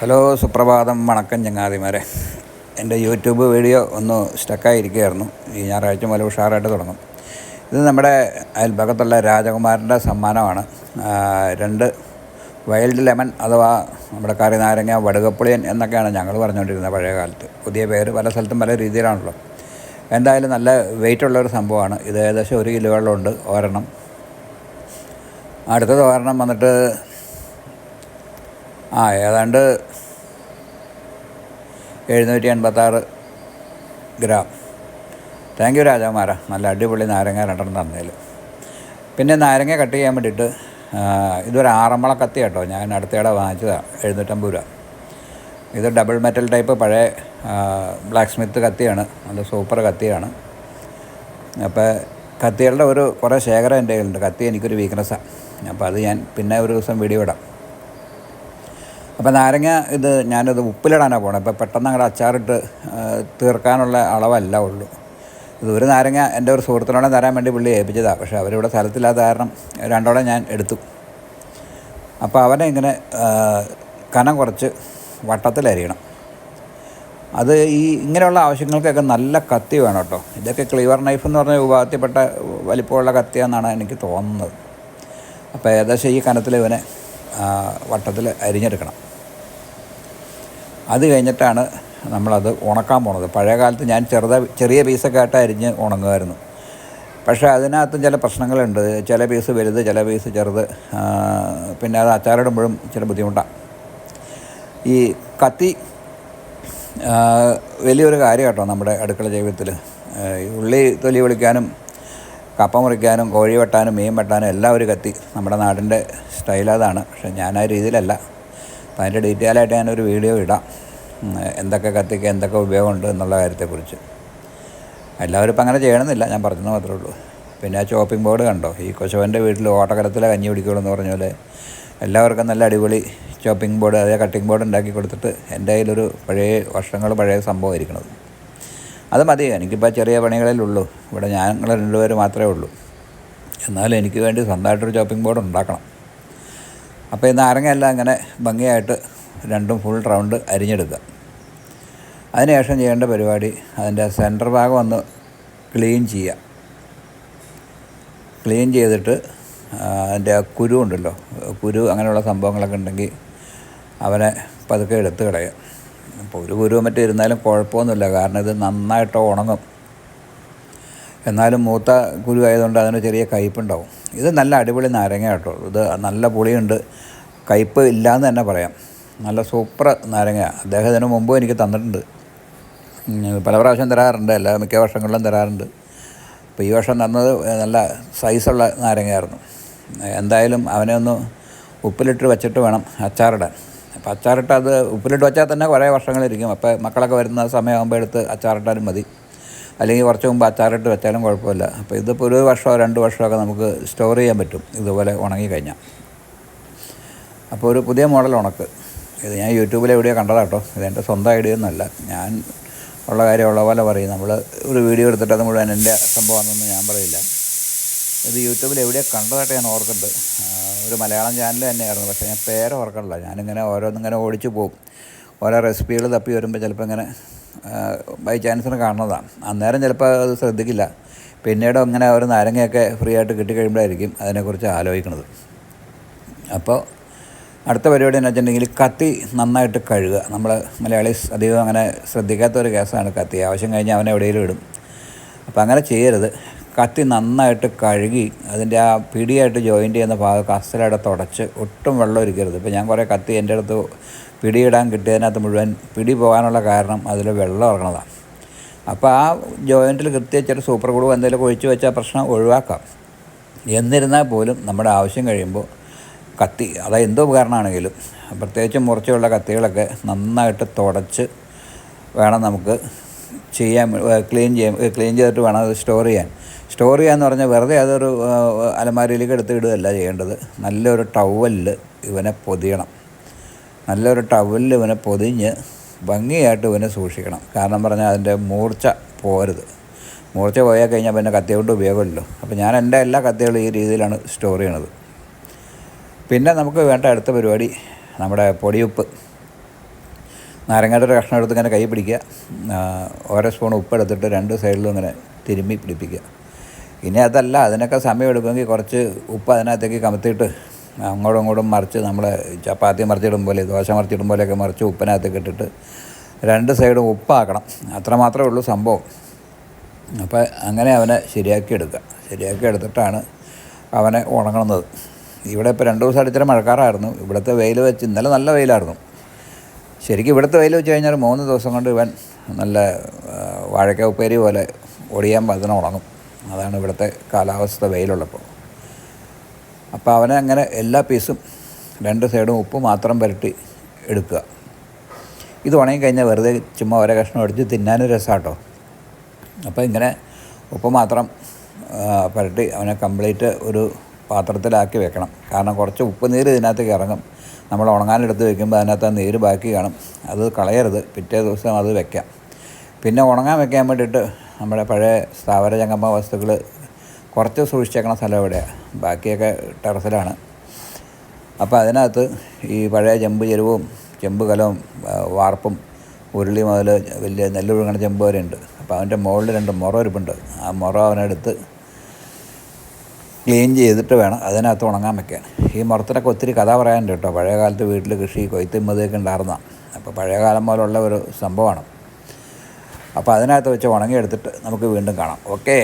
Hello സുപ്രഭാതം. വണക്കം ചങ്ങാതിമാരെ. എന്റെ യൂട്യൂബ് വീഡിയോ ഒന്ന് സ്റ്റക്കായിരിക്കുകയായിരുന്നു. ഈ ഞായറാഴ്ച മുതൽ ഉഷാറായിട്ട് തുടങ്ങും. ഇത് നമ്മുടെ അയൽപക്കത്തുള്ള രാജകുമാരന്റെ സമ്മാനമാണ്. രണ്ട് വൈൽഡ് ലെമൺ അഥവാ നമ്മുടെ കറി നാരങ്ങ വടുകപ്പുളിയൻ എന്നൊക്കെയാണ് ഞങ്ങൾ പറഞ്ഞുകൊണ്ടിരുന്നത് പഴയ കാലത്ത്. പുതിയ പേര് പല സ്ഥലത്തും പല രീതിയിലാണല്ലോ. എന്തായാലും നല്ല വെയിറ്റ് ഉള്ളൊരു സംഭവമാണ്. ഇത് ഏകദേശം ഒരു കിലോകളുണ്ട് ഒരെണ്ണം. അടുത്തത് ഒരെണ്ണം വന്നിട്ട് ആ ഏതാണ്ട് എഴുന്നൂറ്റി എൺപത്താറ് ഗ്രാം. താങ്ക് യു രാജകുമാര നല്ല അടിപൊളി നാരങ്ങ രണ്ടെണ്ണം തന്നതിൽ പിന്നെ നാരങ്ങ കട്ട് ചെയ്യാൻ വേണ്ടിയിട്ട് ഇതൊരു ആറന്മുള കത്തി കേട്ടോ. ഞാൻ അടുത്തയിടെ വാങ്ങിച്ചതാണ് എഴുന്നൂറ്റമ്പത് രൂപ. ഇത് ഡബിൾ മെറ്റൽ ടൈപ്പ് പഴയ ബ്ലാക്ക് സ്മിത്ത് കത്തിയാണ്. നല്ല സൂപ്പർ കത്തിയാണ്. അപ്പോൾ കത്തികളുടെ ഒരു കുറേ ശേഖരം എന്റെ കയ്യിലുണ്ട്. കത്തി എനിക്കൊരു വീക്ക്നെസ്സാണ് അപ്പോൾ അത് ഞാൻ പിന്നെ ഒരു ദിവസം വീഡിയോ ഇടാം. അപ്പോൾ നാരങ്ങ ഇത് ഞാനത് ഉപ്പിലിടാനാണ് പോകണം ഇപ്പോൾ പെട്ടെന്ന് അങ്ങോട്ട് അച്ചാറിട്ട് തീർക്കാനുള്ള അളവല്ല ഉള്ളൂ. ഇത് ഒരു നാരങ്ങ എന്റെ ഒരു സുഹൃത്തിനോടെ തരാൻ വേണ്ടി പുള്ളി ഏൽപ്പിച്ചതാണ് പക്ഷേ അവരിവിടെ സ്ഥലത്തില്ലാത്ത കാരണം രണ്ടോടെ ഞാൻ എടുത്തു. അപ്പോൾ അവനെ ഇങ്ങനെ കനം കുറച്ച് വട്ടത്തിലരിയണം. അത് ഈ ഇങ്ങനെയുള്ള ആവശ്യങ്ങൾക്കൊക്കെ നല്ല കത്തി വേണം കേട്ടോ. ഇതൊക്കെ ക്ലീവർ നൈഫ് എന്ന് പറഞ്ഞ വിഭാഗത്തിൽപ്പെട്ട വലിപ്പമുള്ള കത്തിയാണെന്നാണ് എനിക്ക് തോന്നുന്നത്. അപ്പോൾ ഏകദേശം ഈ കനത്തിൽ ഇവനെ വട്ടത്തിൽ അരിഞ്ഞെടുക്കണം. അത് കഴിഞ്ഞിട്ടാണ് നമ്മളത് ഉണക്കാൻ പോണത്. പഴയ കാലത്ത് ഞാൻ ചെറുത ചെറിയ പീസൊക്കെ ആയിട്ട് അരിഞ്ഞ് ഉണങ്ങുമായിരുന്നു. പക്ഷേ അതിനകത്തും ചില പ്രശ്നങ്ങളുണ്ട്. ചില പീസ് വലുത് ചില പീസ് ചെറുത്. പിന്നെ അത് അച്ചാറിടുമ്പോഴും ചില ബുദ്ധിമുട്ടാണ് ഈ കത്തി വലിയൊരു കാര്യം കേട്ടോ നമ്മുടെ അടുക്കള ജീവിതത്തിൽ ഉള്ളി തൊലി പൊളിക്കാനും കപ്പ മുറിക്കാനും കോഴി വെട്ടാനും മീൻ വെട്ടാനും എല്ലാം ഒരു കത്തി നമ്മുടെ നാടിന്റെ സ്റ്റൈൽ അതാണ്. പക്ഷേ ഞാൻ ആ രീതിയിലല്ല. അപ്പം അതിന്റെ ഡീറ്റെയിൽ ആയിട്ട് ഞാനൊരു വീഡിയോ ഇടാം. എന്തൊക്കെ കത്തിക്ക് എന്തൊക്കെ ഉപയോഗമുണ്ട് എന്നുള്ള കാര്യത്തെക്കുറിച്ച്. എല്ലാവരും ഇപ്പം അങ്ങനെ ചെയ്യണമെന്നില്ല. ഞാൻ പറഞ്ഞത് മാത്രമേ ഉള്ളൂ. പിന്നെ ആ ചോപ്പിംഗ് ബോർഡ് കണ്ടോ? ഈ കൊശവന്റെ വീട്ടിൽ ഓട്ടക്കരത്തിലെ കഞ്ഞി പിടിക്കുള്ളൂ എന്ന് പറഞ്ഞ പോലെ എല്ലാവർക്കും നല്ല അടിപൊളി ചോപ്പിംഗ് ബോർഡ് അതായത് കട്ടിംഗ് ബോർഡ് ഉണ്ടാക്കി കൊടുത്തിട്ട് എന്റെ കയ്യിലൊരു പഴയ വർഷങ്ങൾ പഴയ സംഭവമായിരിക്കണത്. അത് മതി. എനിക്കിപ്പോൾ ചെറിയ പണികളിലുള്ളൂ ഇവിടെ ഞങ്ങൾ രണ്ടുപേർ മാത്രമേ ഉള്ളൂ. എന്നാലും എനിക്ക് വേണ്ടി സ്വന്തമായിട്ടൊരു ഷോപ്പിംഗ് ബോർഡ് ഉണ്ടാക്കണം. അപ്പോൾ ഈ നാരങ്ങയെല്ലാം അങ്ങനെ ഭംഗിയായിട്ട് രണ്ടും ഫുൾ റൗണ്ട് അരിഞ്ഞെടുക്കുക. അതിനുശേഷം ചെയ്യേണ്ട പരിപാടി അതിന്റെ സെന്റർ ഭാഗം ഒന്ന് ക്ലീൻ ചെയ്യുക. ക്ലീൻ ചെയ്തിട്ട് അതിന്റെ കുരു ഉണ്ടല്ലോ. കുരു അങ്ങനെയുള്ള സംഭവങ്ങളൊക്കെ ഉണ്ടെങ്കിൽ അവനെ പതുക്കെ എടുത്ത് കളയുക. അപ്പോൾ ഒരു കുരുവും മറ്റും ഇരുന്നാലും കുഴപ്പമൊന്നുമില്ല. കാരണം ഇത് നന്നായിട്ട് ഉണങ്ങും. എന്നാലും മൂത്ത കുരു ആയതുകൊണ്ട് അതിന് ചെറിയ കയ്പുണ്ടാവും. ഇത് നല്ല അടിപൊളി നാരങ്ങ കേട്ടോ. ഇത് നല്ല പുളിയുണ്ട്. കയ്പ് എന്ന് തന്നെ പറയാം. നല്ല സൂപ്പർ നാരങ്ങ അദ്ദേഹം ഇതിന് മുമ്പ് എനിക്ക് തന്നിട്ടുണ്ട്. പല പ്രാവശ്യം തരാറുണ്ട്. എല്ലാ മിക്ക വർഷങ്ങളിലും തരാറുണ്ട്. അപ്പോൾ ഈ വർഷം തന്നത് നല്ല സൈസുള്ള നാരങ്ങയായിരുന്നു. എന്തായാലും അവനെ ഒന്ന് ഉപ്പിലിട്ട് വെച്ചിട്ട് വേണം അച്ചാറിടാൻ. അപ്പോൾ അച്ചാറിട്ട് അത് ഉപ്പിലിട്ട് വെച്ചാൽ തന്നെ കുറേ വർഷങ്ങളിരിക്കും. അപ്പോൾ മക്കളൊക്കെ വരുന്ന സമയമാകുമ്പോൾ എടുത്ത് അച്ചാറിട്ടാലും മതി. അല്ലെങ്കിൽ കുറച്ച് മുമ്പ് അച്ചാറിട്ട് വെച്ചാലും കുഴപ്പമില്ല. അപ്പോൾ ഇതിപ്പോൾ ഒരു വർഷമോ രണ്ട് വർഷമൊക്കെ നമുക്ക് സ്റ്റോർ ചെയ്യാൻ പറ്റും. ഇതുപോലെ ഉണങ്ങി കഴിഞ്ഞാൽ. അപ്പോൾ ഒരു പുതിയ മോഡൽ ഉണക്ക്. ഇത് ഞാൻ യൂട്യൂബിൽ എവിടെയോ കണ്ടതാട്ടോ ഇതെന്റെ സ്വന്തം ഐഡിയ ഒന്നുമല്ല. ഞാൻ ഉള്ള കാര്യം ഉള്ള പോലെ പറയും. നമ്മൾ ഒരു വീഡിയോ എടുത്തിട്ട് അത് മുഴുവൻ എന്റെ സംഭവമാണെന്നൊന്നും ഞാൻ പറയില്ല. ഇത് യൂട്യൂബിൽ എവിടെയോ കണ്ടതായിട്ട് ഞാൻ ഓർക്കുന്നുണ്ട്. ഒരു മലയാളം ചാനൽ തന്നെയായിരുന്നു. പക്ഷേ ഞാൻ പേര് ഓർക്കണില്ല. ഞാനിങ്ങനെ ഓരോന്നിങ്ങനെ ഓടിച്ചു പോകും ഓരോ റെസിപ്പികൾ തപ്പി വരുമ്പോൾ ചിലപ്പോൾ ഇങ്ങനെ ബൈ ചാൻസിന് കാണുന്നതാണ് അന്നേരം ചിലപ്പോൾ അത് ശ്രദ്ധിക്കില്ല. പിന്നീട് അങ്ങനെ ഒരു നാരങ്ങയൊക്കെ ഫ്രീ ആയിട്ട് കിട്ടിക്കഴിയുമ്പോഴായിരിക്കും അതിനെക്കുറിച്ച് ആലോചിക്കുന്നത് അപ്പോൾ അടുത്ത പരിപാടി എന്ന് വെച്ചിട്ടുണ്ടെങ്കിൽ കത്തി നന്നായിട്ട് കഴുകുക. നമ്മൾ മലയാളീസ് അധികം അങ്ങനെ ശ്രദ്ധിക്കാത്ത ഒരു കേസാണ് കത്തി. ആവശ്യം കഴിഞ്ഞാൽ അവനെ എവിടെയെങ്കിലും ഇടും. അപ്പോൾ അങ്ങനെ ചെയ്യരുത്. കത്തി നന്നായിട്ട് കഴുകി അതിന്റെ ആ പിടിയായിട്ട് ജോയിന്റ് ചെയ്യുന്ന ഭാഗം കസ്റ്റലായിട്ട് തുടച്ച് ഒട്ടും വെള്ളം ഒരിക്കരുത് ഇപ്പോൾ ഞാൻ കുറേ കത്തി എന്റെ അടുത്ത് പിടിയിടാൻ കിട്ടിയതിനകത്ത് മുഴുവൻ പിടി പോകാനുള്ള കാരണം അതിൽ വെള്ളം ഇറങ്ങണതാണ് അപ്പോൾ ആ ജോയിന്റിൽ കൃത്യമായിട്ട് സൂപ്പർ ഗ്ലൂ എന്തെങ്കിലും ഒഴിച്ച് വെച്ചാൽ പ്രശ്നം ഒഴിവാക്കാം. എന്നിരുന്നാൽ പോലും നമ്മുടെ ആവശ്യം കഴിയുമ്പോൾ കത്തി അതായത് എന്തോ ഉപകരണമാണെങ്കിലും പ്രത്യേകിച്ച് മുറിച്ചുള്ള കത്തികളൊക്കെ നന്നായിട്ട് തുടച്ച് വേണം നമുക്ക് ചെയ്യാൻ ക്ലീൻ ചെയ്യാൻ ക്ലീൻ ചെയ്തിട്ട് വേണം അത് സ്റ്റോർ ചെയ്യാൻ. സ്റ്റോർ ചെയ്യാന്ന് പറഞ്ഞാൽ വെറുതെ അതൊരു അലമാരയിലേക്ക് എടുത്ത് ഇടുകയല്ല ചെയ്യേണ്ടത്. നല്ലൊരു ടവലിൽ ഇവനെ പൊതിയണം. നല്ലൊരു ടവലിൽ ഇവനെ പൊതിഞ്ഞ് ഭംഗിയായിട്ട് ഇവനെ സൂക്ഷിക്കണം. കാരണം പറഞ്ഞാൽ അതിന്റെ മൂർച്ച പോരുത്. മൂർച്ച പോയാൽ കഴിഞ്ഞാൽ പിന്നെ കത്തി കൊണ്ട് ഉപയോഗമില്ലല്ലോ. അപ്പോൾ ഞാൻ എന്റെ എല്ലാ കത്തികളും ഈ രീതിയിലാണ് സ്റ്റോർ ചെയ്യണത്. പിന്നെ നമുക്ക് വേണ്ട അടുത്ത പരിപാടി നമ്മുടെ പൊടിയുപ്പ്. നാരങ്ങയുടെ ഒരു കഷ്ണം എടുത്ത് ഇങ്ങനെ കൈ പിടിക്കുക. ഓരോ സ്പൂൺ ഉപ്പ് എടുത്തിട്ട് രണ്ട് സൈഡിലും ഇങ്ങനെ തിരുമ്മി പിടിപ്പിക്കുക. ഇനി അതല്ല അതിനൊക്കെ സമയം എടുക്കുമെങ്കിൽ കുറച്ച് ഉപ്പ് അതിനകത്തേക്ക് കമത്തിയിട്ട് അങ്ങോട്ടും ഇങ്ങോട്ടും മറിച്ച് നമ്മൾ ചപ്പാത്തി മറിച്ചിടും പോലെ ദോശ മറിച്ചിടും പോലെയൊക്കെ മറിച്ച് ഉപ്പിനകത്തേക്ക് ഇട്ടിട്ട് രണ്ട് സൈഡും ഉപ്പാക്കണം. അത്ര മാത്രമേ ഉള്ളൂ സംഭവം. അപ്പോൾ അങ്ങനെ അവനെ ശരിയാക്കി എടുക്കുക. ശരിയാക്കി എടുത്തിട്ടാണ് അവനെ ഉണങ്ങുന്നത്. ഇവിടെ ഇപ്പോൾ രണ്ട് ദിവസം അടിച്ചിട്ട് മഴക്കാറായിരുന്നു. ഇവിടുത്തെ വെയിൽ വെച്ച് ഇന്നലെ നല്ല വെയിലായിരുന്നു. ശരിക്കും ഇവിടുത്തെ വെയിൽ വെച്ച് കഴിഞ്ഞാൽ മൂന്ന് ദിവസം കൊണ്ട് ഇവൻ നല്ല വാഴക്ക ഉപ്പേരി പോലെ ഒടിയാൻ പതിനെ ഉണങ്ങും. അതാണ് ഇവിടുത്തെ കാലാവസ്ഥ വെയിലുള്ളപ്പോൾ. അപ്പോൾ അവനെ അങ്ങനെ എല്ലാ പീസും രണ്ട് സൈഡും ഉപ്പ് മാത്രം പുരട്ടി എടുക്കുക. ഇത് ഉണങ്ങി കഴിഞ്ഞാൽ വെറുതെ ചുമ്മാ ഒരേ കഷ്ണം അടിച്ച് തിന്നാനും രസമാട്ടോ. അപ്പോൾ ഇങ്ങനെ ഉപ്പ് മാത്രം പുരട്ടി അവനെ കംപ്ലീറ്റ് ഒരു പാത്രത്തിലാക്കി വെക്കണം. കാരണം കുറച്ച് ഉപ്പ് നീര് ഇതിനകത്തേക്ക് ഇറങ്ങും. നമ്മൾ ഉണങ്ങാനെടുത്ത് വെക്കുമ്പോൾ അതിനകത്ത് ആ നീര് ബാക്കി കാണും. അത് കളയരുത്. പിറ്റേ ദിവസം അത് വെക്കാം. പിന്നെ ഉണങ്ങാൻ വെക്കാൻ വേണ്ടിയിട്ട് നമ്മുടെ പഴയ സ്ഥാവര ജംഗമ വസ്തുക്കൾ കുറച്ച് സൂക്ഷിച്ചേക്കണ സ്ഥലം എവിടെയാണ് ബാക്കിയൊക്കെ ടെറസിലാണ്. അപ്പോൾ അതിനകത്ത് ഈ പഴയ ചെമ്പ് ചെരുവും ചെമ്പ് കലവും വാർപ്പും ഉരുളി മുതൽ വലിയ നെല്ല് പുഴുങ്ങണ ചെമ്പ് വരെ ഉണ്ട്. അപ്പോൾ അവന്റെ മുകളിൽ രണ്ട് മുറ ഒരുപ്പുണ്ട്. ആ മുറ അവനെടുത്ത് ക്ലീൻ ചെയ്തിട്ട് വേണം അതിനകത്ത് ഉണങ്ങാൻ വെക്കാൻ. ഈ മുറത്തിനൊക്കെ ഒത്തിരി കഥ പറയാനുണ്ട് കേട്ടോ. പഴയ കാലത്ത് വീട്ടിൽ കൃഷി കൊയ്ത്തുമ്പതൊക്കെ ഉണ്ടായിരുന്ന. അപ്പോൾ പഴയ കാലം പോലുള്ള ഒരു സംഭവമാണ്. അപ്പോൾ അതിനകത്ത് വെച്ച് ഉണങ്ങിയെടുത്തിട്ട് നമുക്ക് വീണ്ടും കാണാം. ഓക്കേ?